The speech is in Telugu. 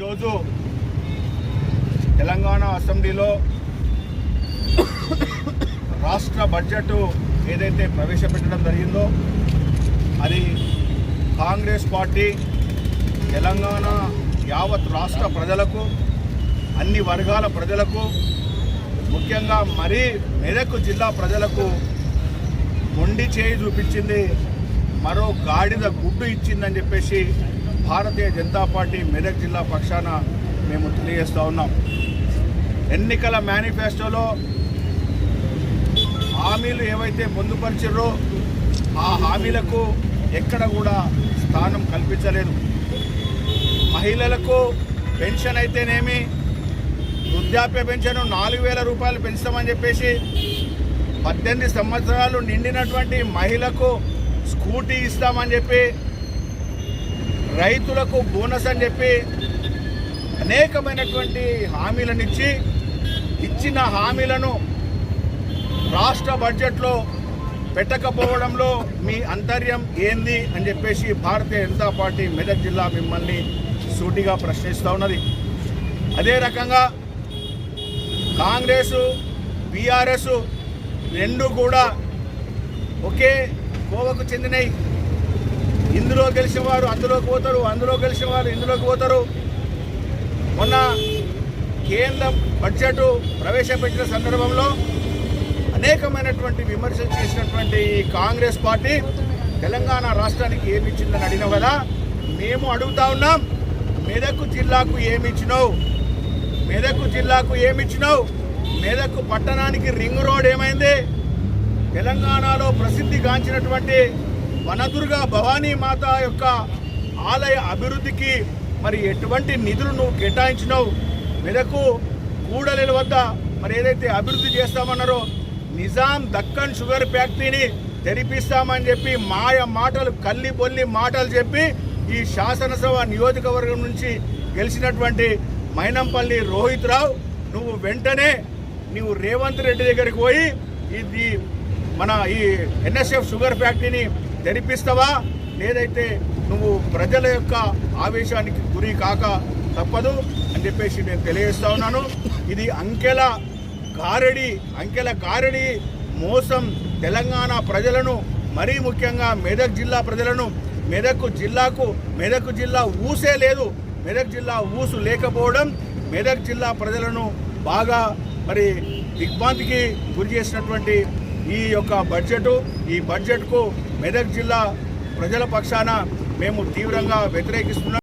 ఈరోజు తెలంగాణ అసెంబ్లీలో రాష్ట్ర బడ్జెట్ ఏదైతే ప్రవేశపెట్టడం జరిగిందో అది కాంగ్రెస్ పార్టీ తెలంగాణ యావత్ రాష్ట్ర ప్రజలకు అన్ని వర్గాల ప్రజలకు ముఖ్యంగా మరీ మెదక్ జిల్లా ప్రజలకు మొండి చేయి చూపించింది మరో గాడిద గుడ్డు ఇచ్చిందని చెప్పేసి భారతీయ జనతా పార్టీ మెదక్ జిల్లా పక్షాన మేము తెలియజేస్తూ ఉన్నాం. ఎన్నికల మేనిఫెస్టోలో హామీలు ఏవైతే పొందుపరిచారో ఆ హామీలకు ఎక్కడ కూడా స్థానం కల్పించలేదు. మహిళలకు పెన్షన్ అయితేనేమి వృద్ధాప్య పెన్షన్ నాలుగు వేల రూపాయలు పెంచుతామని చెప్పేసి పద్దెనిమిది సంవత్సరాలు నిండినటువంటి మహిళకు స్కూటీ ఇస్తామని చెప్పి రైతులకు బోనస్ అని చెప్పి అనేకమైనటువంటి హామీలను ఇచ్చి ఇచ్చిన హామీలను రాష్ట్ర బడ్జెట్లో పెట్టకపోవడంలో మీ అంతర్యం ఏంది అని చెప్పేసి భారతీయ జనతా పార్టీ మెదక్ జిల్లా మిమ్మల్ని సూటిగా ప్రశ్నిస్తూ ఉన్నది. అదే రకంగా కాంగ్రెస్ బీఆర్ఎస్ రెండు కూడా ఒకే కోవకు చెందినవి ఇందులో గెలిచిన వారు అందులోకి పోతారు అందులో గెలిచిన వారు ఇందులోకి పోతారు. మొన్న కేంద్ర బడ్జెట్ ప్రవేశపెట్టిన సందర్భంలో అనేకమైనటువంటి విమర్శలు చేసినటువంటి కాంగ్రెస్ పార్టీ తెలంగాణ రాష్ట్రానికి ఏమి ఇచ్చిందని అడిగిన కదా మేము అడుగుతా ఉన్నాం మెదక్ జిల్లాకు ఏమి ఇచ్చినావు మెదక్ జిల్లాకు ఏమి ఇచ్చినావు మెదక్ పట్టణానికి రింగ్ రోడ్ ఏమైంది? తెలంగాణలో ప్రసిద్ధిగాంచినటువంటి వనదుర్గ భవానీ మాత యొక్క ఆలయ అభివృద్ధికి మరి ఎటువంటి నిధులు నువ్వు కేటాయించినావు? మెదకు కూడలిల వద్ద మరి ఏదైతే అభివృద్ధి చేస్తామన్నారో నిజాం దక్కన్ షుగర్ ఫ్యాక్టరీని తెరిపిస్తామని చెప్పి మాయ మాటలు కల్లి బొల్లి మాటలు చెప్పి ఈ శాసనసభ నియోజకవర్గం నుంచి గెలిచినటువంటి మైనంపల్లి రోహిత్ రావు నువ్వు వెంటనే నువ్వు రేవంత్ రెడ్డి దగ్గరికి పోయి ఇది మన ఈ ఎన్ఎస్ఎఫ్ షుగర్ ఫ్యాక్టరీని తెరిపిస్తావా? లేదైతే నువ్వు ప్రజల యొక్క ఆవేశానికి గురి కాక తప్పదు అని చెప్పేసి నేను తెలియజేస్తా ఉన్నాను. ఇది అంకెల కారడి అంకెల కారడి మోసం తెలంగాణ ప్రజలను మరీ ముఖ్యంగా మెదక్ జిల్లా ప్రజలను. మెదక్ జిల్లాకు మెదక్ జిల్లా ఊసే లేదు. మెదక్ జిల్లా ఊసు లేకపోవడం మెదక్ జిల్లా ప్రజలను బాగా మరి దిగ్భాంతికి గురి చేసినటువంటి ఈ యొక్క బడ్జెట్. ఈ బడ్జెట్కు మెదక్ జిల్లా ప్రజల పక్షాన మేము తీవ్రంగా వ్యతిరేకిస్తున్నాం.